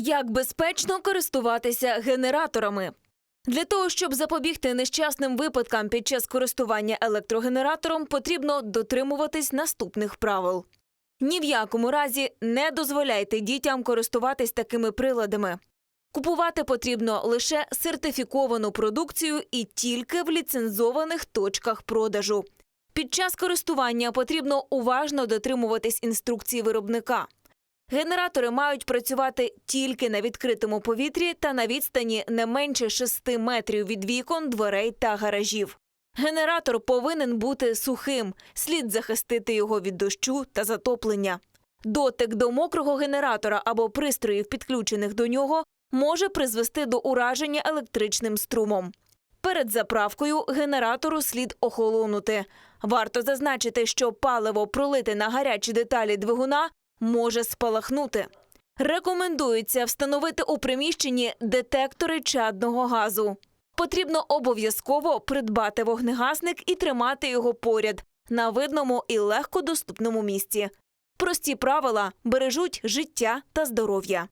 Як безпечно користуватися генераторами? Для того, щоб запобігти нещасним випадкам під час користування електрогенератором, потрібно дотримуватись наступних правил. Ні в якому разі не дозволяйте дітям користуватись такими приладами. Купувати потрібно лише сертифіковану продукцію і тільки в ліцензованих точках продажу. Під час користування потрібно уважно дотримуватись інструкції виробника. Генератори мають працювати тільки на відкритому повітрі та на відстані не менше 6 метрів від вікон, дверей та гаражів. Генератор повинен бути сухим, слід захистити його від дощу та затоплення. Дотик до мокрого генератора або пристроїв, підключених до нього, може призвести до ураження електричним струмом. Перед заправкою генератору слід охолонути. Варто зазначити, що паливо пролите на гарячі деталі двигуна може спалахнути. Рекомендується встановити у приміщенні детектори чадного газу. Потрібно обов'язково придбати вогнегасник і тримати його поряд на видному і легкодоступному місці. Прості правила бережуть життя та здоров'я.